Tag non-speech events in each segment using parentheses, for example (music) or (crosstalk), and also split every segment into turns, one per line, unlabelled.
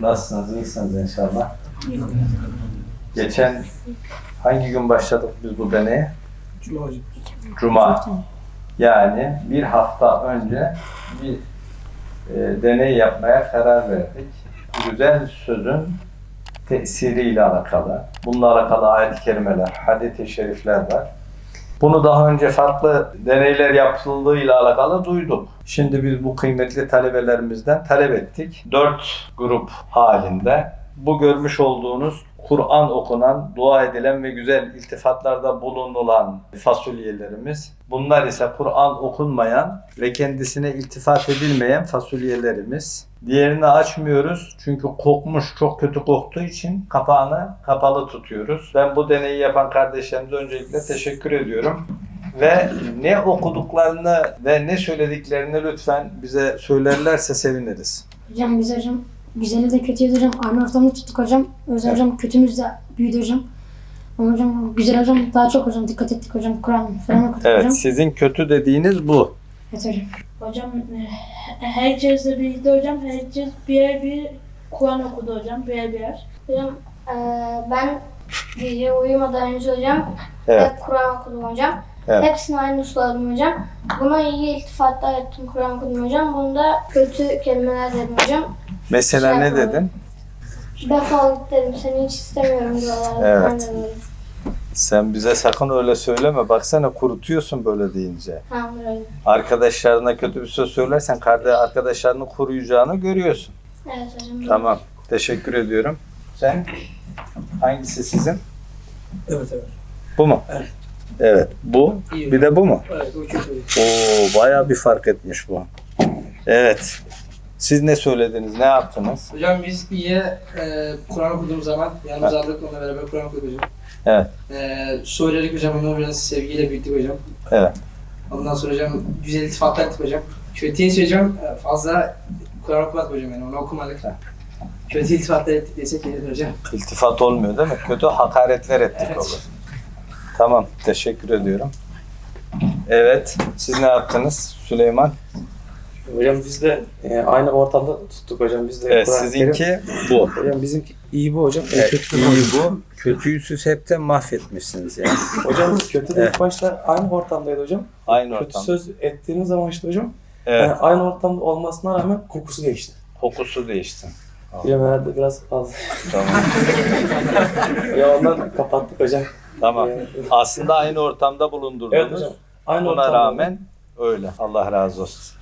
Nasılsınız? İyisiniz inşallah. Geçen hangi gün başladık biz bu deneye?
Cuma.
Cuma. Yani bir hafta önce bir e, deney yapmaya karar verdik. Güzel sözün tesiriyle alakalı. Bununla alakalı ayet-i kerimeler, hadis-i şerifler var. Bunu daha önce farklı deneyler yapıldığıyla alakalı duyduk. Şimdi biz bu kıymetli talebelerimizden talep ettik. Dört grup halinde bu görmüş olduğunuz Kur'an okunan, dua edilen ve güzel iltifatlarda bulunulan fasulyelerimiz. Bunlar ise Kur'an okunmayan ve kendisine iltifat edilmeyen fasulyelerimiz. Diğerini açmıyoruz çünkü kokmuş, çok kötü koktuğu için kapağını kapalı tutuyoruz. Ben bu deneyi yapan kardeşlerimize öncelikle teşekkür ediyorum. Ve ne okuduklarını ve ne söylediklerini lütfen bize söylerlerse seviniriz.
Hocam biz hocam güzeli de kötüydü hocam. Aynı ortamda tuttuk hocam. Özel hocam kötümüz de büyüdü hocam. Ama hocam güzel hocam daha çok hocam dikkat ettik hocam. Kur'an falan okuduk
Evet,
hocam.
sizin kötü dediğiniz bu.
Evet hocam.
Hocam e, herkesle birlikte hocam herkes birer bir Kur'an okudu hocam birer birer.
Hocam eee, ben gece uyumadan önce hocam
Evet.
hep Kur'an okudum hocam.
Evet.
Hepsini aynı suladım hocam. Buna iyi iltifatlar ettim Kur'an okudum hocam. Bunda kötü kelimeler dedim hocam.
Mesela
Şey
ne
yapalım.
dedin?
Defol git dedim seni hiç istemiyorum diyorlar.
Evet. Sen bize sakın öyle söyleme. Baksana kurutuyorsun böyle deyince.
Tamamdır hocam.
Arkadaşlarına kötü bir söz söylersen kardeş arkadaşlarını koruyacağını görüyorsun.
Evet hocam.
Tamam. Teşekkür ediyorum. Sen hangisi sizin?
Evet evet.
Bu mu?
Evet.
Evet. Bu.
İyi.
Bir de bu mu?
Evet o kötü hocam.
Oo, bayağı bir fark etmiş bu. Evet. Siz ne söylediniz? Ne yaptınız?
Hocam biz iyiye e, Kur'an okuduğumuz zaman yanımıza aldık onunla beraber Kur'an okuduk hocam.
Evet.
E, söyledik hocam onu biraz sevgiyle büyüttük hocam.
Evet.
Ondan sonra hocam güzel iltifatlar ettik hocam. Kötüye söyleyeceğim e, fazla Kur'an okumadık hocam yani onu okumadık. Kötü iltifatlar ettik desek yeridir hocam.
İltifat olmuyor değil mi? Kötü hakaretler ettik
Evet.
olur. Tamam. Teşekkür ediyorum. Evet. Siz ne yaptınız Süleyman?
Hocam biz de e, aynı ortamda tuttuk hocam. Biz de
Evet.
Kur'an-ı Kerim-
Sizinki bu.
Hocam bizimki iyi bu hocam. en
Evet,
kötü de
iyi bu. Kötüyü siz hepten mahvetmişsiniz yani.
bu. Hocam kötü de
Evet.
ilk başta aynı ortamdaydı hocam.
Aynı
kötü
ortam.
söz ettiğimiz zaman işte hocam
Evet.
e, aynı ortamda olmasına rağmen kokusu geçti.
Kokusu değişti.
Hocam herhalde biraz fazla.
Tamam. (laughs)
ya ondan kapattık hocam.
tamam.
E,
Aslında aynı ortamda bulundurdunuz.
evet hocam. Aynı
Buna
ortamda.
rağmen öyle. Allah razı olsun.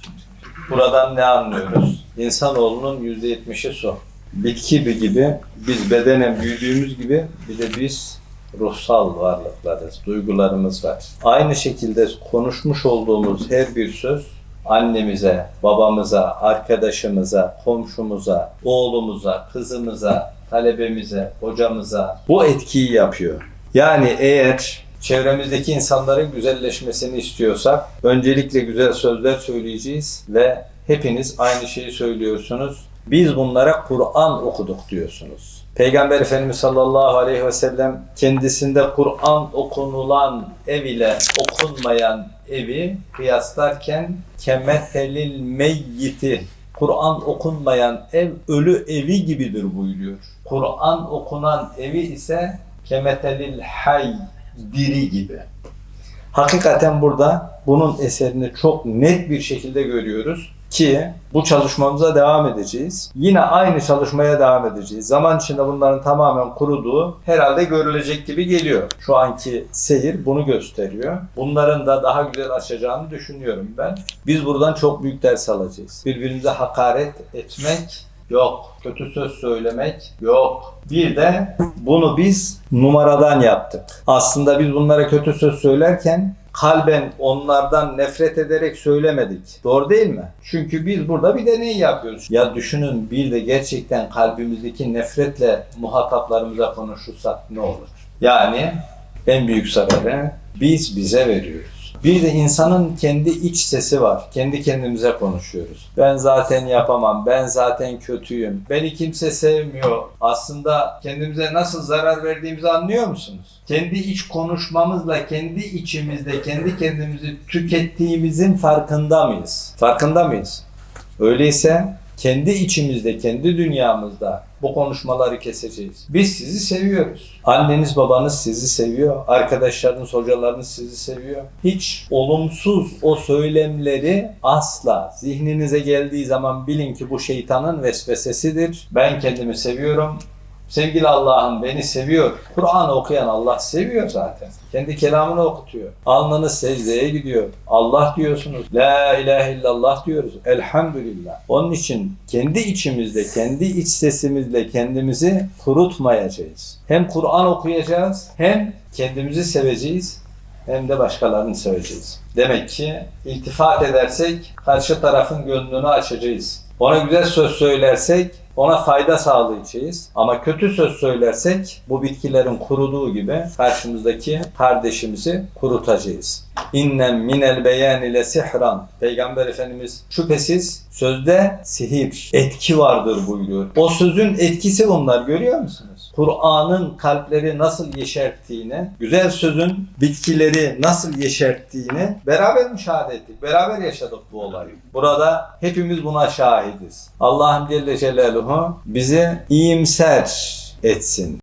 Buradan ne anlıyoruz? İnsanoğlunun yüzde yetmişi su. Bitki gibi biz bedenen büyüdüğümüz gibi bir de biz ruhsal varlıklarız. Duygularımız var. Aynı şekilde konuşmuş olduğumuz her bir söz annemize, babamıza, arkadaşımıza, komşumuza, oğlumuza, kızımıza, talebemize, hocamıza bu etkiyi yapıyor. Yani eğer çevremizdeki insanların güzelleşmesini istiyorsak öncelikle güzel sözler söyleyeceğiz ve hepiniz aynı şeyi söylüyorsunuz. Biz bunlara Kur'an okuduk diyorsunuz. Peygamber Efendimiz sallallahu aleyhi ve sellem kendisinde Kur'an okunulan ev ile okunmayan evi kıyaslarken kemetelil meyyiti Kur'an okunmayan ev ölü evi gibidir buyuruyor. Kur'an okunan evi ise kemetelil hay diri gibi. Hakikaten burada bunun eserini çok net bir şekilde görüyoruz ki bu çalışmamıza devam edeceğiz. Yine aynı çalışmaya devam edeceğiz. Zaman içinde bunların tamamen kuruduğu herhalde görülecek gibi geliyor. Şu anki seyir bunu gösteriyor. Bunların da daha güzel açacağını düşünüyorum ben. Biz buradan çok büyük ders alacağız. Birbirimize hakaret etmek yok. Kötü söz söylemek yok. Bir de bunu biz numaradan yaptık. Aslında biz bunlara kötü söz söylerken kalben onlardan nefret ederek söylemedik. Doğru değil mi? Çünkü biz burada bir deney yapıyoruz. Ya düşünün bir de gerçekten kalbimizdeki nefretle muhataplarımıza konuşursak ne olur? Yani en büyük zararı biz bize veriyoruz. Bir de insanın kendi iç sesi var. Kendi kendimize konuşuyoruz. Ben zaten yapamam. Ben zaten kötüyüm. Beni kimse sevmiyor. Aslında kendimize nasıl zarar verdiğimizi anlıyor musunuz? Kendi iç konuşmamızla kendi içimizde kendi kendimizi tükettiğimizin farkında mıyız? Farkında mıyız? Öyleyse kendi içimizde, kendi dünyamızda bu konuşmaları keseceğiz. Biz sizi seviyoruz. Anneniz babanız sizi seviyor. Arkadaşlarınız, hocalarınız sizi seviyor. Hiç olumsuz o söylemleri asla zihninize geldiği zaman bilin ki bu şeytanın vesvesesidir. Ben kendimi seviyorum. Sevgili Allah'ım beni seviyor. Kur'an okuyan Allah seviyor zaten. Kendi kelamını okutuyor. Alnınız secdeye gidiyor. Allah diyorsunuz. La ilahe illallah diyoruz. Elhamdülillah. Onun için kendi içimizde, kendi iç sesimizle kendimizi kurutmayacağız. Hem Kur'an okuyacağız, hem kendimizi seveceğiz, hem de başkalarını seveceğiz. Demek ki iltifat edersek karşı tarafın gönlünü açacağız. Ona güzel söz söylersek ona fayda sağlayacağız. Ama kötü söz söylersek bu bitkilerin kuruduğu gibi karşımızdaki kardeşimizi kurutacağız. İnnem minel beyan ile sihran. Peygamber Efendimiz şüphesiz sözde sihir, etki vardır buyuruyor. O sözün etkisi bunlar görüyor musunuz? Kur'an'ın kalpleri nasıl yeşerttiğini, güzel sözün bitkileri nasıl yeşerttiğini beraber müşahede ettik. Beraber yaşadık bu olayı. Burada hepimiz buna şahidiz. Allah'ım Celle Celaluhu bizi iyimser etsin.